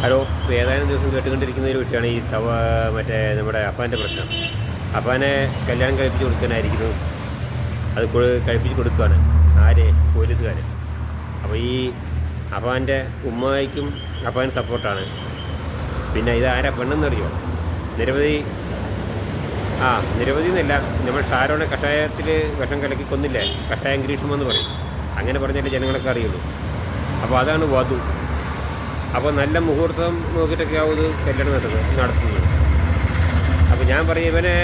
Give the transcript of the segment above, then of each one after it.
Hello ഏതാനും ദിവസം കേട്ടുകൊണ്ടിരിക്കുന്ന ഒരു വിഷയമാണ് ഈ തവ മറ്റേ നമ്മുടെ അപ്പാന്റെ പ്രശ്നം. അപ്പാനെ കല്യാണം കഴിപ്പിച്ച് കൊടുക്കാനായിരിക്കുന്നു. അത് കഴിപ്പിച്ച് കൊടുക്കുകയാണ് ആര്? പോലീസുകാർ അപ്പോൾ ഈ അപ്പാന്റെ ഉമ്മയ്ക്കും അപ്പാൻ സപ്പോർട്ടാണ്. പിന്നെ ഇത് ആരാ പെണ്ണെന്നറിയോ നിരവധി ആ നിരവധി എന്നല്ല. നമ്മൾ ഷാരോണെ കഷായത്തിൽ വിഷം കലക്കി കൊന്നില്ലേ? കഷായം ഗ്രീഷ്മെന്ന് പറയും. അങ്ങനെ പറഞ്ഞാലേ ജനങ്ങളൊക്കെ അറിയുള്ളൂ. അപ്പോൾ അതാണ് വധു. അപ്പോൾ നല്ല മുഹൂർത്തം നോക്കിയിട്ടൊക്കെ ആവും ഇത് കല്യാണം നടത്തുന്നത് നടത്തുന്നത്. അപ്പോൾ ഞാൻ പറയും ഇവനെ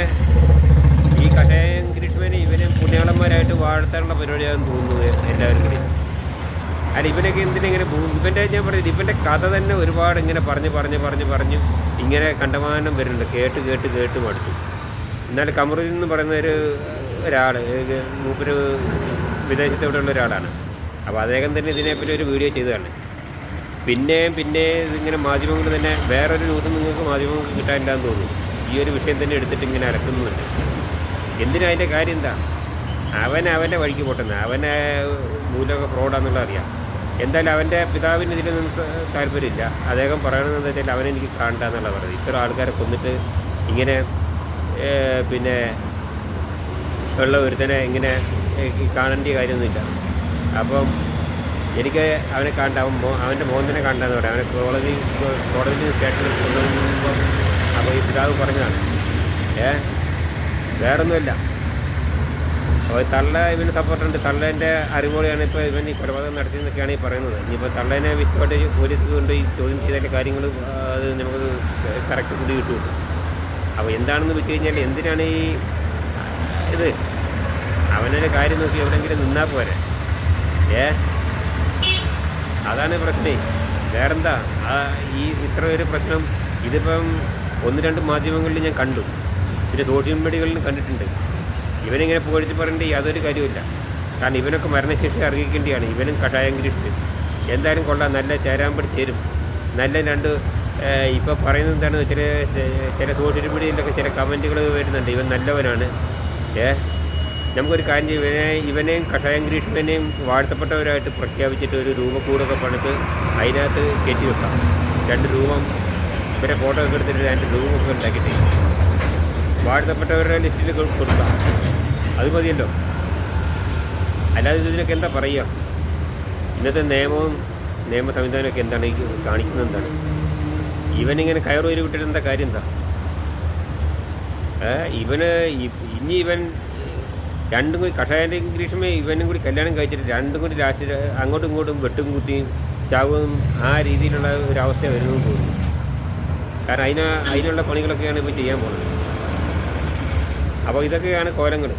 ഈ കഷായം ഗ്രീഷ്മനെ ഇവനെ പുണ്യാളന്മാരായിട്ട് വാഴ്ത്താനുള്ള പരിപാടിയാണെന്ന് തോന്നുന്നത് എല്ലാവരും കൂടി. അല്ല ഇവനൊക്കെ എന്തിനെങ്ങനെ പോകും ഇവന്റെ ഞാൻ പറയുന്നത് ഇവന്റെ കഥ തന്നെ ഒരുപാട് ഇങ്ങനെ പറഞ്ഞ് പറഞ്ഞ് പറഞ്ഞ് പറഞ്ഞ് ഇങ്ങനെ കണ്ടമാനം വരുന്നുണ്ട് കേട്ട് കേട്ട് കേട്ട് മടുത്തു. എന്നാൽ കമറുദ്ദീൻ എന്ന് പറയുന്ന ഒരു ഒരാൾ മൂപ്പര് വിദേശത്തോടെയുള്ള ഒരാളാണ്. അപ്പോൾ അദ്ദേഹം തന്നെ ഇതിനെപ്പറ്റി ഒരു വീഡിയോ ചെയ്തതാണ്. പിന്നെയും പിന്നെ ഇതിങ്ങനെ മാധ്യമങ്ങൾ തന്നെ വേറൊരു ന്യൂസ് നിങ്ങൾക്ക് മാധ്യമങ്ങൾക്ക് കിട്ടാനില്ലാന്ന് തോന്നുന്നു? ഈ ഒരു വിഷയം തന്നെ എടുത്തിട്ട് ഇങ്ങനെ അലക്കുന്നുണ്ട് എന്തിനാ അതിന്റെ കാര്യം എന്താ? അവൻ അവന്റെ വഴിക്ക് പോട്ടെന്ന് അവനെ മൂലമൊക്കെ ഫ്രോഡാണെന്നുള്ള അറിയാം. എന്തായാലും അവന്റെ പിതാവിന് ഇതിലൊന്നും ത- താല്പര്യമില്ല. അദ്ദേഹം പറയണമെന്ന് വെച്ചാൽ അവനെനിക്ക് കാണണ്ട എന്നുള്ള പറയുന്നത്. ഇത്ര ആൾക്കാരെ കൊന്നിട്ട് ഇങ്ങനെ പിന്നെ ഉള്ള ഒരുത്തനെ ഇങ്ങനെ കാണേണ്ട കാര്യമൊന്നുമില്ല. അപ്പം എനിക്ക് അവനെ കണ്ട അവന്റെ മോഹനെ കണ്ടെന്ന് പറയാം. അവനെ കോളേജിൽ കോളേജിൽ സ്റ്റേഷനിൽ കൊണ്ടുവരുമ്പോൾ അപ്പോൾ ഈ പിതാവ് പറഞ്ഞതാണ് ഏ വേറൊന്നുമില്ല. അപ്പോൾ തള്ള ഇവന് സപ്പോർട്ടുണ്ട് തള്ളേന്റെ അറിവോടെയാണ് ഇപ്പോൾ ഇവൻ ഈ കൊലപാതകം നടത്തിയെന്നൊക്കെയാണ് ഈ പറയുന്നത്. ഇനിയിപ്പോൾ തള്ളേനെ വിശദമായിട്ട് പോലീസ് കൊണ്ട് ഈ ചോദ്യം ചെയ്തതിന്റെ കാര്യങ്ങൾ അത് നമുക്ക് കറക്റ്റ് കൂടി കിട്ടും അപ്പോൾ എന്താണെന്ന് വെച്ച് കഴിഞ്ഞാൽ എന്തിനാണ് ഈ ഇത്? അവനൊരു കാര്യം നോക്കി എവിടെയെങ്കിലും നിന്നാൽ പോരെ. ഏ? അതാണ് പ്രശ്നേ. വേറെന്താ? ഈ ഇത്ര ഒരു പ്രശ്നം ഇതിപ്പം ഒന്ന് രണ്ട് മാധ്യമങ്ങളിൽ ഞാൻ കണ്ടു. പിന്നെ സോഷ്യൽ മീഡിയകളിൽ കണ്ടിട്ടുണ്ട്. ഇവനിങ്ങനെ പുകഴ്ത്തി പറയേണ്ട യാതൊരു കാര്യമില്ല കാരണം ഇവനൊക്കെ മരണശേഷി അറിയിക്കേണ്ടിയാണ്. ഇവനും കഷായം ഗ്രീഷ്മയും എന്തായാലും കൊള്ളാം. നല്ല ചേരാമ്പടി ചേരും. നല്ല രണ്ട് ഇപ്പോൾ പറയുന്നത് എന്താണെന്ന് വെച്ചാൽ ചില സോഷ്യൽ മീഡിയയിലൊക്കെ ചില കമന്റുകൾ വരുന്നുണ്ട്. ഇവൻ നല്ലവനാണ്. ഏ നമുക്കൊരു കാര്യം ഇവനെ ഇവനെയും കഷായം ഗ്രീഷ്മനെയും വാഴ്ത്തപ്പെട്ടവരായിട്ട് പ്രഖ്യാപിച്ചിട്ട് ഒരു രൂപക്കൂടൊക്കെ പണിത് അതിനകത്ത് കയറ്റി വെക്കാം. രണ്ട് രൂപം ഇവരെ ഫോട്ടോ ഒക്കെ എടുത്തിട്ട് രണ്ട് രൂപമൊക്കെ ഉണ്ടാക്കിയിട്ട് വാഴ്ത്തപ്പെട്ടവരുടെ ലിസ്റ്റിൽ കൊടുക്കാം. അത് മതിയല്ലോ. അല്ലാതെ ഇതിനൊക്കെ എന്താ പറയുക? ഇന്നത്തെ നിയമവും നിയമ സംവിധാനമൊക്കെ എന്താണ്? കാണിക്കുന്നത് എന്താണ്? ഇവനിങ്ങനെ കയറൂരി വിട്ടിട്ട് എന്താ കാര്യം എന്താ? ഇവന് ഇനി ഇവൻ രണ്ടും കൂടി കഷായന്റെ ഗ്രീഷ്മ ഇവനും കൂടി കല്യാണം കഴിച്ചിട്ട് രണ്ടും കൂടി ലാസ്റ്റ് അങ്ങോട്ടും ഇങ്ങോട്ടും വെട്ടും കുത്തിയും ചാവും ആ രീതിയിലുള്ള ഒരവസ്ഥ വരുന്നു തോന്നുന്നു. കാരണം അതിന് അതിനുള്ള പണികളൊക്കെയാണ് ഇപ്പോൾ ചെയ്യാൻ പോകുന്നത് അപ്പോൾ ഇതൊക്കെയാണ് കോലങ്ങൾ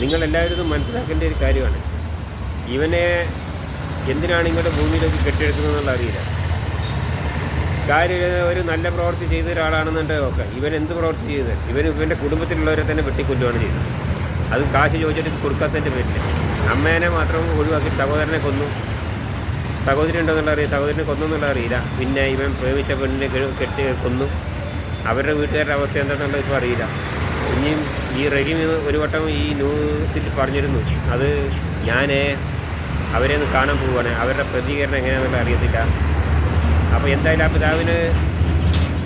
നിങ്ങളെല്ലാവരും മനസ്സിലാക്കേണ്ട ഒരു കാര്യമാണ്. ഇവനെ എന്തിനാണ് ഇങ്ങോട്ട് ഭൂമിയിലേക്ക് കെട്ടിയെടുക്കുന്നതെന്നുള്ള അറിയില്ല. കാര്യം ഒരു നല്ല പ്രവൃത്തി ചെയ്ത ഒരാളാണെന്നുണ്ടെങ്കിൽ ഓക്കെ ഇവൻ എന്ത് പ്രവൃത്തി ചെയ്തത് ഇവൻ ഇവന്റെ കുടുംബത്തിലുള്ളവരെ തന്നെ വെട്ടിക്കൊല്ലുകയാണ് ചെയ്തത് അത് കാശ് ചോദിച്ചിട്ട് കൊടുക്കാത്തതിന്റെ പേരിൽ അമ്മേനെ മാത്രം ഒഴിവാക്കി സഹോദരനെ കൊന്നു. സഹോദരി ഉണ്ടെന്നുള്ള അറിയാം. സഹോദരനെ കൊന്നു എന്നുള്ള അറിയില്ല. പിന്നെ ഇവൻ പ്രേമിച്ച പെണ്ണിനെ കെട്ടി കൊന്നു. അവരുടെ വീട്ടുകാരുടെ അവസ്ഥ എന്താണെന്നുള്ളത് ഇപ്പോൾ അറിയില്ല. ഇനിയും ഈ റഹീം ഒരു വട്ടം ഈ ന്യൂസിൽ പറഞ്ഞിരുന്നു. അത് ഞാൻ അവരെ ഒന്ന് കാണാൻ പോവുകയാണ്. അവരുടെ പ്രതികരണം എങ്ങനെയാണെന്നുള്ള അറിയത്തില്ല. അപ്പോൾ എന്തായാലും ആ പിതാവിന്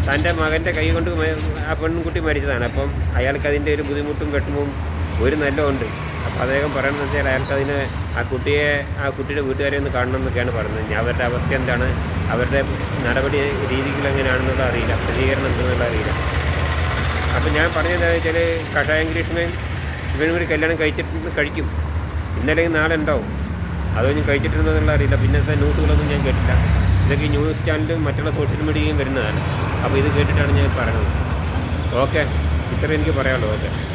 തന്റെ മകന്റെ കൈ കൊണ്ട് ആ പെൺകുട്ടി മരിച്ചതാണ്. അപ്പം അയാൾക്ക് അതിന്റെ ഒരു ബുദ്ധിമുട്ടും വിഷമവും ഒരു നല്ല ഉണ്ട് അപ്പോൾ അദ്ദേഹം പറയണമെന്ന് വെച്ചാൽ അയാൾക്ക് അതിന് ആ കുട്ടിയെ ആ കുട്ടിയുടെ വീട്ടുകാരെ ഒന്ന് കാണണം എന്നൊക്കെയാണ് പറയുന്നത് അവരുടെ അവസ്ഥ എന്താണ്? അവരുടെ നടപടി രീതികൾ എങ്ങനെയാണെന്നുള്ള അറിയില്ല. പ്രതികരണം എന്തെന്നുള്ള അറിയില്ല. അപ്പം ഞാൻ പറഞ്ഞതെന്ന് വെച്ചാൽ കഷായം ഗ്രീഷ്മയും ഇവനും കൂടി കല്യാണം കഴിച്ചിട്ട് കഴിക്കും. ഇന്നല്ലെങ്കിൽ നാളെ ഉണ്ടാവും. അതോ ഞാൻ കഴിച്ചിട്ടുണ്ടോ എന്നുള്ള അറിയില്ല. പിന്നത്തെ ന്യൂസുകളൊന്നും ഞാൻ കേട്ടില്ല. ഇതൊക്കെ ഈ ന്യൂസ് ചാനലും മറ്റുള്ള സോഷ്യൽ മീഡിയയും വരുന്നതാണ്. അപ്പോൾ ഇത് കേട്ടിട്ടാണ് ഞാൻ പറയുന്നത് ഓക്കെ. ഇത്രയും എനിക്ക് പറയാനുള്ളൂ. ഓക്കെ.